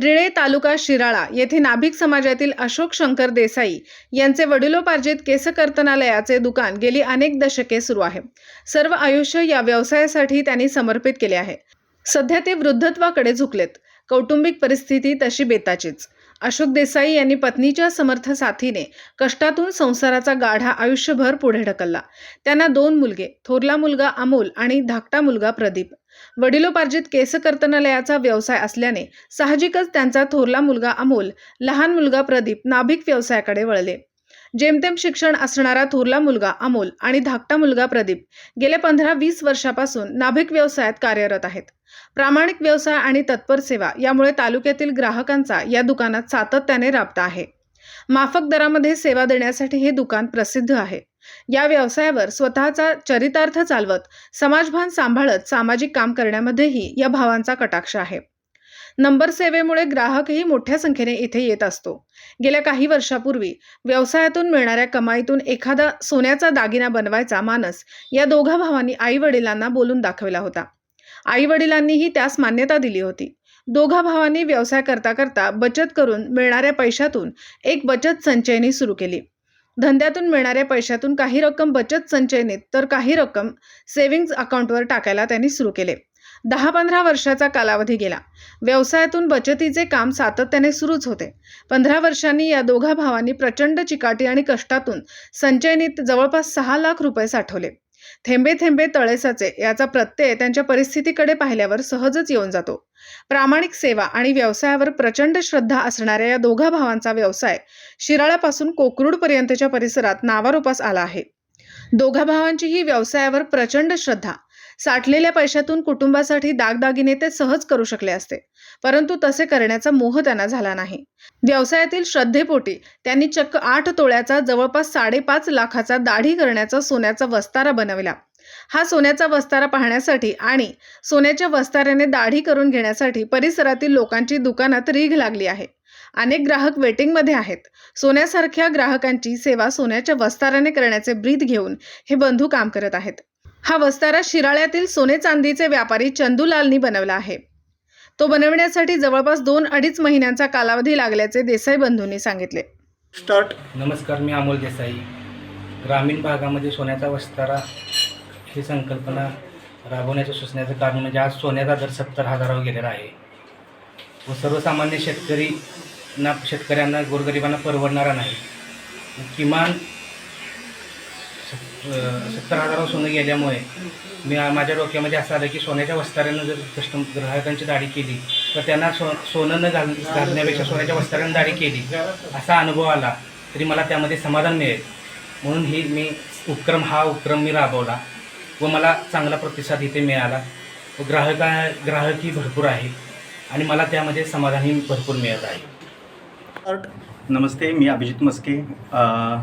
रिळे तालुका शिराळा येथे नाभिक समाजातील अशोक शंकर देसाई यांचे वडिलोपार्जित केसकर्तनालयाचे दुकान गेली अनेक दशके सुरू आहे. सर्व आयुष्य या व्यवसायासाठी त्यांनी समर्पित केले आहे. सध्या ते वृद्धत्वाकडे झुकलेत. कौटुंबिक परिस्थिती तशी बेताचीच. अशोक देसाई यांनी पत्नीच्या समर्थ साथीने कष्टातून संसाराचा गाढा आयुष्यभर पुढे ढकलला. त्यांना दोन मुलगे थोरला मुलगा अमोल आणि धाकटा मुलगा प्रदीप. वडिलोपार्जित केसकर्तनालयाचा व्यवसाय असल्याने साहजिकच त्यांचा थोरला मुलगा अमोल लहान मुलगा प्रदीप नाभिक व्यवसायाकडे वळले. जेमतेम शिक्षण असणारा थोरला मुलगा अमोल आणि धाकटा मुलगा प्रदीप गेल्या पंधरा वीस वर्षापासून नाभिक व्यवसायात कार्यरत आहेत. प्रामाणिक व्यवसाय आणि तत्पर सेवा यामुळे तालुक्यातील ग्राहकांचा या दुकानात सातत्याने राबता आहे. माफक दरामध्ये सेवा देण्यासाठी हे दुकान प्रसिद्ध आहे. या व्यवसायावर स्वतःचा चरितार्थ चालवत समाजभान सांभाळत सामाजिक काम करण्यामध्येही या भावांचा कटाक्ष आहे. नंबर सेवेमुळे ग्राहकही मोठ्या संख्येने इथे येत असतो. गेल्या काही वर्षापूर्वी व्यवसायातून मिळणाऱ्या कमाईतून एखादा सोन्याचा दागिना बनवायचा मानस या दोघा भावांनी आई वडिलांना बोलून दाखविला होता. आई वडिलांनीही त्यास मान्यता दिली होती. दोघा भावांनी व्यवसाय करता करता बचत करून मिळणाऱ्या पैशातून एक बचत संचयनी सुरू केली. धंद्यातून मिळणाऱ्या पैशातून काही रक्कम बचत संचयनीत तर काही रक्कम सेव्हिंग्ज अकाउंटवर टाकायला त्यांनी सुरू केले. दहा पंधरा वर्षाचा कालावधी गेला. व्यवसायातून बचतीचे काम सातत्याने सुरूच होते. पंधरा वर्षांनी या दोघा भावांनी प्रचंड चिकाटी आणि कष्टातून संचयनीत जवळपास सहा लाख रुपये साठवले. थेंबे थेंबे तळेसाचे याचा प्रत्यय त्यांच्या परिस्थितीकडे पाहिल्यावर सहजच येऊन जातो. प्रामाणिक सेवा आणि व्यवसायावर प्रचंड श्रद्धा असणाऱ्या या दोघा भावांचा व्यवसाय शिराळापासून कोकरूडपर्यंतच्या परिसरात नावारूपास आला आहे. दोघा भावांची ही व्यवसायावर प्रचंड श्रद्धा साठलेल्या पैशातून कुटुंबासाठी दागदागिने ते सहज करू शकले असते. परंतु तसे करण्याचा मोह त्यांना झाला नाही. व्यवसायातील श्रद्धेपोटी त्यांनी चक्क आठ तोळ्याचा जवळपास साडेपाच लाखाचा दाढी करण्याचा सोन्याचा वस्तारा बनविला. हा सोन्याचा वस्तारा पाहण्यासाठी आणि सोन्याच्या वस्ताऱ्याने दाढी करून घेण्यासाठी परिसरातील लोकांची दुकानात रीघ लागली आहे. अनेक ग्राहक वेटिंगमध्ये आहेत. सोन्यासारख्या ग्राहकांची सेवा सोन्याच्या वस्ताराने करण्याचे ब्रीद घेऊन हे बंधू काम करत आहेत. हा वस्तारा शिराळ्यातील सोने चांदीचे व्यापारी चंदूलालनी बनवला आहे. तो बनवण्यासाठी जवळपास दोन अडीच महिन्यांचा कालावधी लागल्याचे देसाई बंधूंनी सांगितले. स्टार्ट. नमस्कार मी अमोल देसाई. ग्रामीण भागामध्ये सोन्याचा वस्तारा ही संकल्पना राबवण्याच्या सुचण्याचं कारण म्हणजे आज सोन्याचा दर सत्तर हजारावर गेलेला आहे. व सर्वसामान्य शेतकरी ना शेतकऱ्यांना गोरगरिबांना परवडणारा नाही. किमान सत्तर हजारावर सोनं गेल्यामुळे मी माझ्या डोक्यामध्ये असं आलं की सोन्याच्या वस्ताऱ्यानं जर कस्टम ग्राहकांची दाढी केली तर त्यांना सो सोनं न घाल घालण्यापेक्षा सोन्याच्या वस्ताऱ्यानं दाढी केली असा अनुभव आला तरी मला त्यामध्ये समाधान मिळेल. म्हणून ही मी उपक्रम हा उपक्रम मी राबवला व मला चांगला प्रतिसाद इथे मिळाला. व ग्राहका ग्राहकही भरपूर आहे आणि मला त्यामध्ये समाधानही भरपूर मिळत आहे. नमस्ते मी अभिजित मस्के.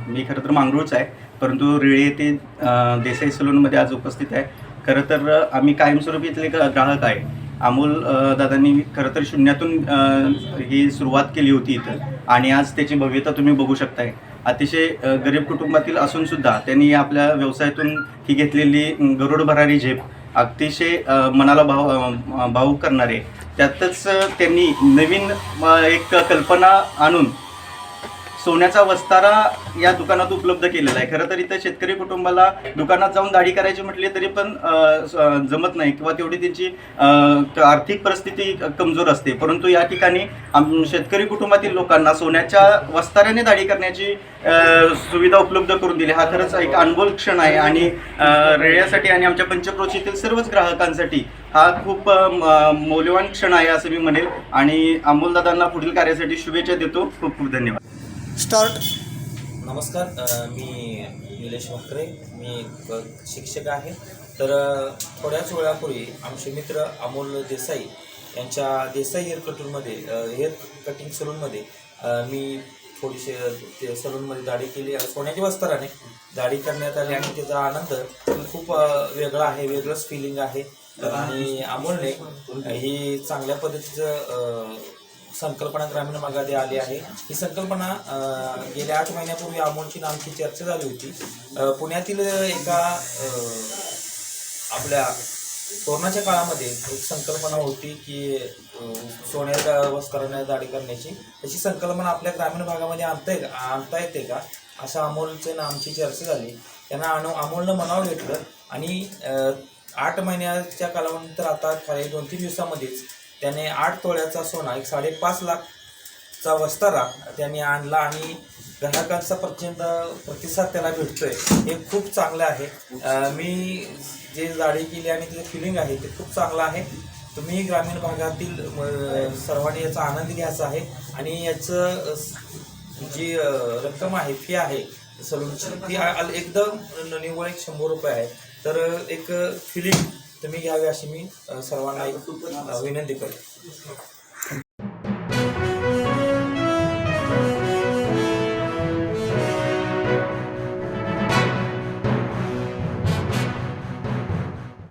मी खरं तर मांगरूळच आहे. परंतु रिळे येथे देसाई सलूनमध्ये आज उपस्थित आहे. खरं तर आम्ही कायमस्वरूपी इथले ग्राहक आहे. अमोल दादांनी खरं तर शून्यातून ही सुरुवात केली होती इथं. आणि आज त्याची भव्यता तुम्ही बघू शकताय. अतिशय गरीब कुटुंबातील असूनसुद्धा त्यांनी आपल्या व्यवसायातून ही घेतलेली गरुड भरारी झेप अतिशय मनाला भाव भावूक करणारे. त्यातच त्यांनी नवीन एक कल्पना आणून सोन्याचा वस्तारा या दुकानात उपलब्ध केलेला आहे. खरं तर इथं शेतकरी कुटुंबाला दुकानात जाऊन दाढी करायची म्हटली तरी पण जमत नाही किंवा तेवढी त्यांची आर्थिक परिस्थिती कमजोर असते. परंतु या ठिकाणी शेतकरी कुटुंबातील लोकांना सोन्याच्या वस्ताऱ्याने दाढी करण्याची सुविधा उपलब्ध करून दिली. हा खरंच एक अनमोल क्षण आहे आणि अ, रेड्यासाठी आणि आमच्या पंचक्रोशीतील सर्वच ग्राहकांसाठी हा खूप मौल्यवान क्षण आहे असं मी म्हणेल. आणि अमोलदादांना पुढील कार्यासाठी शुभेच्छा देतो. खूप खूप धन्यवाद. स्टार्ट. नमस्कार मी निलेश वक्रे मी शिक्षक आहे. तर थोड्याच वेळापूर्वी आमचे मित्र अमोल देसाई यांच्या देसाई हेअर कटूनमध्ये हेअर कटिंग सलूनमध्ये मी थोडीशी ते सलूनमध्ये दाढी केली. सोन्याच्या वस्त्राने दाढी करण्यात आली आणि त्याचा आनंद खूप वेगळा आहे वेगळंच फिलिंग आहे. आणि अमोलने ही चांगल्या पद्धतीचं संकल्पना ग्रामीण भागात आली आहे. ही संकल्पना गेल्या आठ महिन्यापूर्वी अमोलची नामची चर्चा झाली होती. पुण्यातील एका आपल्या कोरोनाच्या काळामध्ये एक संकल्पना होती की सोन्याचा सोन्याच्या वस्त्राने दाढी करण्याची. त्याची संकल्पना आपल्या ग्रामीण भागामध्ये आणता ये आणता येते का? असं अमोलचे नामची चर्चा झाली. त्यांना अनु अमोलनं मनावर घेतलं आणि आठ महिन्याच्या कालावधीनंतर आता खाली दोन तीन दिवसामध्येच त्याने आठ तोळ्याचा सोना एक साडेपाच लाखचा वस्तारा त्याने आणला आणि ग्राहकांचा प्रचंड प्रतिसाद त्याला भेटतोय. हे खूप चांगलं आहे. मी जे जाडी केली आणि त्याचं फिलिंग आहे ते खूप चांगलं आहे. तुम्ही ग्रामीण भागातील सर्वांनी याचा आनंद घ्यायचा आहे आणि याचं जी रक्कम आहे फी आहे सलूनची ती एकदम न- निव्वळ एक शंभर रुपये आहे. तर एक फिलिंग तुम्ही घ्यावी अशी मी सर्वांना एक विनंती करेन.